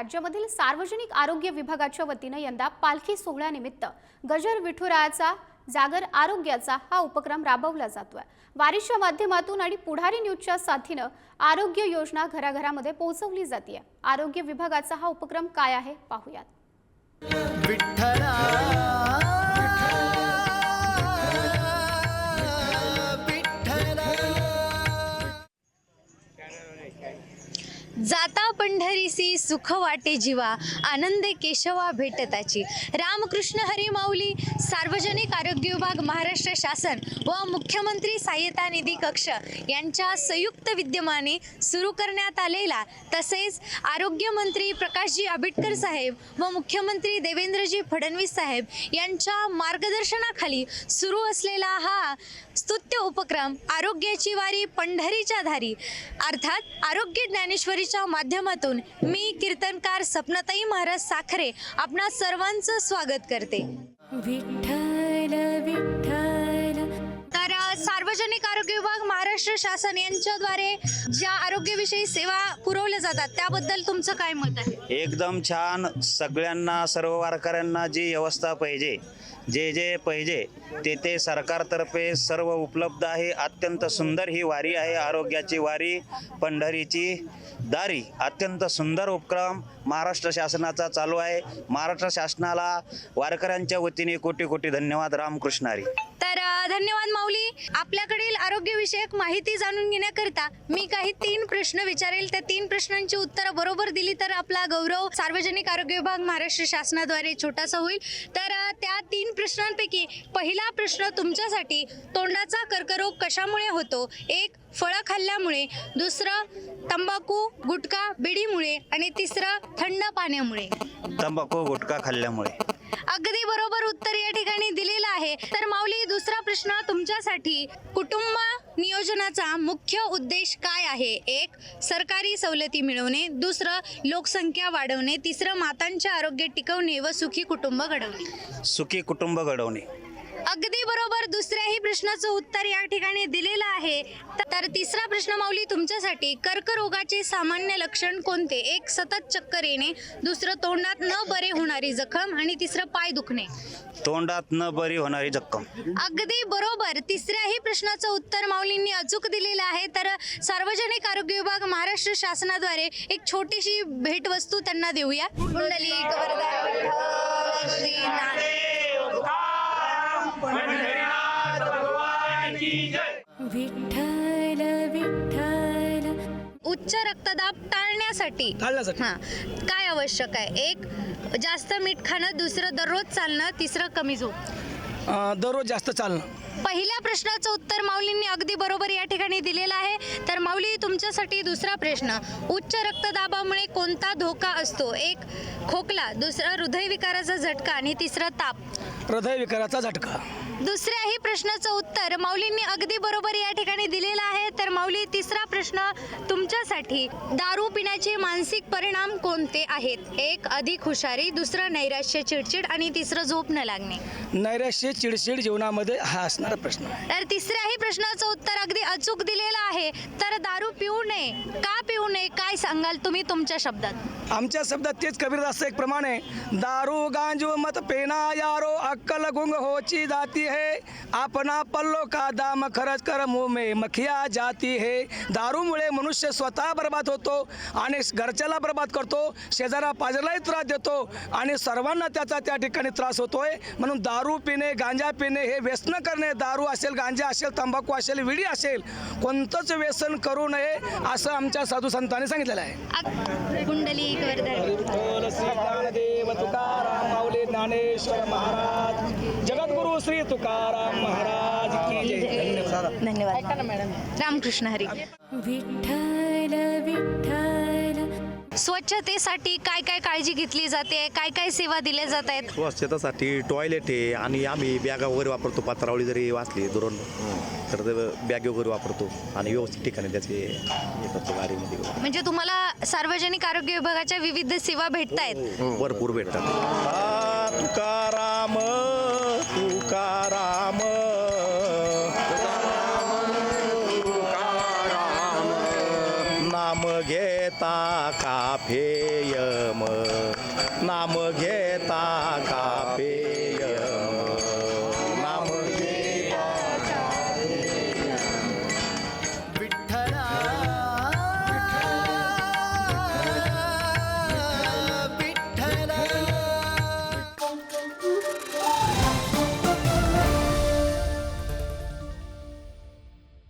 राज्यामधील सार्वजनिक आरोग्य विभागाच्या वतीनं यंदा पालखी सोहळ्यानिमित्त गजर विठुरायाचा जागर आरोग्याचा हा उपक्रम राबवला जातोय. वारीच्या माध्यमातून आणि पुढारी न्यूजच्या साथीनं आरोग्य योजना घराघरामध्ये पोहोचवली जाते आरोग्य विभागाचा हा उपक्रम काय आहे पाहूयात. पंढरीसी सुख वाटे जीवा आनंदे केशवा भेटताची. रामकृष्ण हरी माऊली सार्वजनिक आरोग्य विभाग महाराष्ट्र शासन व मुख्यमंत्री सहाय्यता निधी कक्ष यांच्या संयुक्त विद्यमाने सुरू करण्यात आलेला तसेच आरोग्यमंत्री प्रकाशजी आंबेडकर साहेब व मुख्यमंत्री देवेंद्रजी फडणवीस साहेब यांच्या मार्गदर्शनाखाली सुरू असलेला हा स्तुत्य उपक्रम आरोग्याची वारी पंढरीच्या धारी अर्थात आरोग्य ज्ञानेश्वरीच्या माध्यमातून मी कीर्तनकार सपनाताई महाराज साखरे आपणा सर्वांचं स्वागत करते. विठ्ठल विठ्ठल. तर सार्वजनिक आरोग्य विभाग महाराष्ट्र शासन यांच्याद्वारे ज्या आरोग्यविषयी सेवा पुरवल्या जातात त्याबद्दल तुमचं काय मत आहे? एकदम छान. सगळ्यांना सर्व वारकऱ्यांना जी व्यवस्था पाहिजे जे जे पाहिजे ते ते सरकारतर्फे सर्व उपलब्ध आहे. अत्यंत सुंदर ही वारी आहे आरोग्याची वारी पंढरीची दारी. अत्यंत सुंदर उपक्रम महाराष्ट्र शासनाचा चालू आहे. महाराष्ट्र शासनाला वारकऱ्यांच्या वतीने कोटी कोटी धन्यवाद. रामकृष्णारी तर धन्यवाद माऊली. आपल्याकडील आरोग्यविषयक माहिती जाणून घेण्याकरिता मी काही तीन प्रश्न विचारेल. त्या तीन प्रश्नांची उत्तरं बरोबर दिली तर आपला गौरव सार्वजनिक आरोग्य विभाग महाराष्ट्र शासनाद्वारे छोटासा होईल. तर त्या तीन प्रश्नांपैकी पहिला प्रश्न तुमच्यासाठी तोंडाचा कर्करोग कशामुळे होतो? एक फळं खाल्ल्यामुळे. दुसरं तंबाखू गुटखा बिडीमुळे. आणि तिसरं थंड पाण्यामुळे. तंबाखू गुटखा खाल्ल्यामुळे. अगदी बरोबर उत्तर या ठिकाणी दिलेलं आहे. तर माऊली दुसरा प्रश्न तुमच्यासाठी. कुटुंब नियोजनाचा मुख्य उद्देश काय आहे? एक सरकारी सवलती मिळवणे. दुसरं लोकसंख्या वाढवणे. तिसरं मातांचे आरोग्य टिकवणे व सुखी कुटुंब घडवणे. सुखी कुटुंब घडवणे. अगदी बरोबर. दुसऱ्याही प्रश्नाचं उत्तर या ठिकाणी दिलेलं आहे. तर तिसरा प्रश्न माऊली तुमच्यासाठी कर्करोगाचे सामान्य लक्षण कोणते? एक सतत चक्कर येणे. दुसरं तोंडात न बरे होणारी जखम. आणि तिसरं पाय दुखणे. तोंडात न बरी होणारी जक्कम. अगदी बरोबर. तिसऱ्याही प्रश्नाचं उत्तर माऊलींनी अचूक दिलेलं आहे. तर सार्वजनिक आरोग्य विभाग महाराष्ट्र शासनाद्वारे एक छोटीशी भेटवस्तू त्यांना देऊया. श्री. विठ्ठल विठ्ठल. उच्च रक्तदाब टाळण्यासाठी. टाळण्यासाठी. हा. काय आवश्यक आहे? एक जास्त मीठ खाणं दुसरं दररोज चालणं तिसरं कमी झोप. अं, दररोज जास्त चालणं. पहिल्या प्रश्नाचं उत्तर माऊलींनी अगदी बरोबर या ठिकाणी दिलेलं आहे. तर माऊली तुमच्यासाठी दुसरा प्रश्न. उच्च रक्तदाबामुळे कोणता धोका असतो? एक खोकला दुसरा हृदयविकाराचा झटका आणि तिसरा ताप. हृदयविकाराचा झटका. दुसऱ्याही प्रश्नाचं उत्तर माऊलींनी अगदी बरोबर या ठिकाणी दिलेलं आहे. तर माऊली तिसरा प्रश्न तुमच्यासाठी दारू पिण्याचे मानसिक परिणाम कोणते आहेत? एक अधिक हुशारी दुसरं नैराश्य चिडचिड आणि तिसरं झोप न लागणे. नैराश्य चिडचिड जीवनामध्ये हा असणारा प्रश्न आहे. तर तिसऱ्याही प्रश्नाचं उत्तर अगदी अचूक दिलेलं आहे. तर दारू पिऊ नये. का पिऊ नये? काय सांगाल तुम्ही तुमच्या शब्दात? आमच्या शब्दात तेच कबीरदास एक प्रमाणे दारू गांजू मत पेना यारो अक्कल गुंग होची जाती है। आपणा पल्लो का दाम खरच कर मुंह में मखिया जाती है। दारूमुळे मनुष्य स्वतः बर्बाद होतो आणि घरच्याला बर्बाद करतो शेजारा पाजरालाही त्रास देतो आणि सर्वांना त्याचा त्या ठिकाणी त्रास होतोय। म्हणून दारू पिणे गांजा पिणे हे व्यसन करणे दारू असेल गांजा असेल तंबाखू असेल विडी असेल कोणतंच व्यसन करू नये असं आमच्या साधू संतांनी सांगितलेलं आहे। कुंडली ज्ञानेश्वर महाराज। जगद्गुरु श्री तुकाराम महाराज की जय. धन्यवाद. रामकृष्ण हरी. विठ्ठल विठ्ठल. स्वच्छतेसाठी काय काय काळजी घेतली जाते? काय काय सेवा दिल्या जात आहेत स्वच्छतेसाठी टॉयलेट आहे आणि आम्ही बॅगा वगैरे वापरतो पत्रावळी जरी वाचली दुरून तर ते बॅग वगैरे वापरतो आणि व्यवस्थित ठिकाणी त्याचे हे करतो गाडीमध्ये वगैरे. म्हणजे तुम्हाला सार्वजनिक आरोग्य विभागाच्या विविध सेवा भेटतायत? भरपूर भेटतात. तुकाराम नाम घेता का फेयम? नाम घेता का फेय